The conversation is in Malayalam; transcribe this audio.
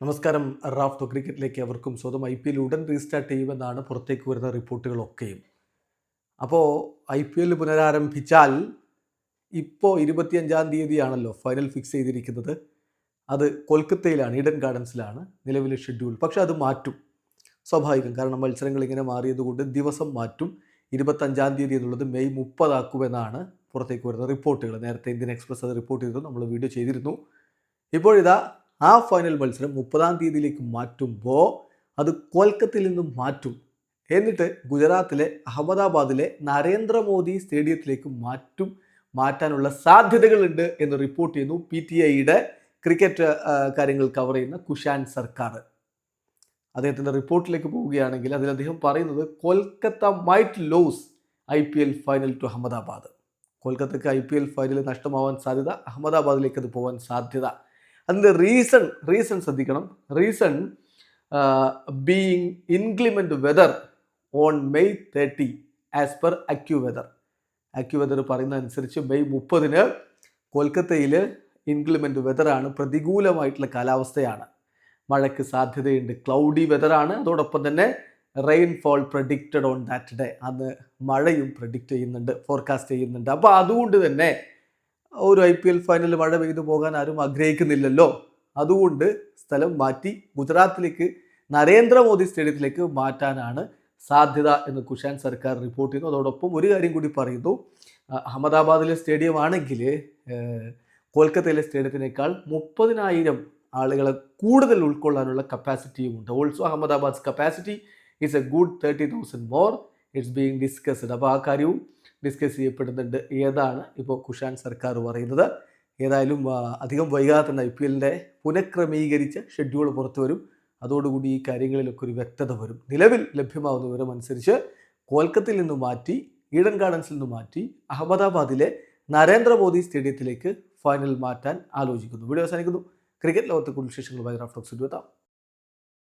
നമസ്കാരം. റാഫ്റ്റോ ക്രിക്കറ്റിലേക്ക് അവർക്കും സ്വന്തം ഐ പി എൽ ഉടൻ റീസ്റ്റാർട്ട് ചെയ്യുമെന്നാണ് പുറത്തേക്ക് വരുന്ന റിപ്പോർട്ടുകളൊക്കെയും. അപ്പോൾ ഐ പി എൽ പുനരാരംഭിച്ചാൽ ഇപ്പോൾ ഇരുപത്തിയഞ്ചാം തീയതിയാണല്ലോ ഫൈനൽ ഫിക്സ് ചെയ്തിരിക്കുന്നത്. അത് കൊൽക്കത്തയിലാണ് ഈഡൻ ഗാർഡൻസിലാണ് നിലവിലെ ഷെഡ്യൂൾ. പക്ഷെ അത് മാറ്റും. സ്വാഭാവികം. കാരണം മത്സരങ്ങൾ ഇങ്ങനെ മാറിയതുകൊണ്ട് ദിവസം മാറ്റും. ഇരുപത്തഞ്ചാം തീയതി എന്നുള്ളത് മെയ് മുപ്പതാക്കുമെന്നാണ് പുറത്തേക്ക് വരുന്ന റിപ്പോർട്ടുകൾ. നേരത്തെ ഇന്ത്യൻ എക്സ്പ്രസ് അത് റിപ്പോർട്ട് ചെയ്തു നമ്മൾ വീഡിയോ ചെയ്തിരുന്നു. ഇപ്പോഴിതാ ആ ഫൈനൽ മത്സരം മുപ്പതാം തീയതിയിലേക്ക് മാറ്റുമ്പോൾ അത് കൊൽക്കത്തയിൽ നിന്നും മാറ്റും. എന്നിട്ട് ഗുജറാത്തിലെ അഹമ്മദാബാദിലെ നരേന്ദ്രമോദി സ്റ്റേഡിയത്തിലേക്ക് മാറ്റും. മാറ്റാനുള്ള സാധ്യതകളുണ്ട് എന്ന് റിപ്പോർട്ട് ചെയ്യുന്നു പി ടി ഐയുടെ ക്രിക്കറ്റ് കാര്യങ്ങൾ കവർ ചെയ്യുന്ന കുഷാൻ സർക്കാർ. അദ്ദേഹത്തിന്റെ റിപ്പോർട്ടിലേക്ക് പോവുകയാണെങ്കിൽ അതിൽ അദ്ദേഹം പറയുന്നത് Kolkata might lose I P L final to Ahmedabad. കൊൽക്കത്തക്ക് I P L final നഷ്ടമാവാൻ സാധ്യത അഹമ്മദാബാദിലേക്ക് അത് പോകാൻ സാധ്യത. അതിന്റെ റീസൺ റീസൺ ശ്രദ്ധിക്കണം. Reason being inclement weather on May thirty as per AccuWeather AccuWeather പറയുന്ന അനുസരിച്ച് മെയ് മുപ്പതിന് കൊൽക്കത്തയിൽ ഇൻക്ലിമെന്റ് വെതറാണ് പ്രതികൂലമായിട്ടുള്ള കാലാവസ്ഥയാണ്. മഴയ്ക്ക് സാധ്യതയുണ്ട്. ക്ലൗഡി വെതറാണ് അതോടൊപ്പം തന്നെ rainfall predicted on that day അന്ന് മഴയും പ്രഡിക്റ്റ് ചെയ്യുന്നുണ്ട് ഫോർകാസ്റ്റ് ചെയ്യുന്നുണ്ട്. അപ്പോൾ അതുകൊണ്ട് തന്നെ ഒരു ഐ പി എൽ ഫൈനലിൽ മഴ പെയ്തു പോകാൻ ആരും ആഗ്രഹിക്കുന്നില്ലല്ലോ. അതുകൊണ്ട് സ്ഥലം മാറ്റി ഗുജറാത്തിലേക്ക് നരേന്ദ്രമോദി സ്റ്റേഡിയത്തിലേക്ക് മാറ്റാനാണ് സാധ്യത എന്ന് കുഷാൻ സർക്കാർ റിപ്പോർട്ട് ചെയ്യുന്നു. അതോടൊപ്പം ഒരു കാര്യം കൂടി പറയുന്നു. അഹമ്മദാബാദിലെ സ്റ്റേഡിയം ആണെങ്കിൽ കൊൽക്കത്തയിലെ സ്റ്റേഡിയത്തിനേക്കാൾ മുപ്പതിനായിരം ആളുകളെ കൂടുതൽ ഉൾക്കൊള്ളാനുള്ള കപ്പാസിറ്റിയും ഉണ്ട് also Ahmedabad capacity is a good thirty thousand more it's being discussed അപ്പോൾ ആ കാര്യവും ഡിസ്കസ് ചെയ്യപ്പെടുന്നുണ്ട് ഏതാണ് ഇപ്പോൾ കുഷാൻ സർക്കാർ പറയുന്നത്. ഏതായാലും അധികം വൈകാതെ തന്നെ ഐ പി എല്ലിന്റെ പുനഃക്രമീകരിച്ച ഷെഡ്യൂൾ പുറത്തു വരും. അതോടുകൂടി ഈ കാര്യങ്ങളിലൊക്കെ ഒരു വ്യക്തത വരും. നിലവിൽ ലഭ്യമാകുന്ന വിവരം അനുസരിച്ച് കൊൽക്കത്തയിൽ നിന്ന് മാറ്റി ഈഡൻ ഗാർഡൻസിൽ നിന്ന് മാറ്റി അഹമ്മദാബാദിലെ നരേന്ദ്രമോദി സ്റ്റേഡിയത്തിലേക്ക് ഫൈനൽ മാറ്റാൻ ആലോചിക്കുന്നു. വീഡിയോ അവസാനിക്കുന്നു. ക്രിക്കറ്റ് ലോകത്തെ കൂടുതൽ വിശേഷങ്ങളുമായി റാഫ്റ്റോക്സ് എത്താം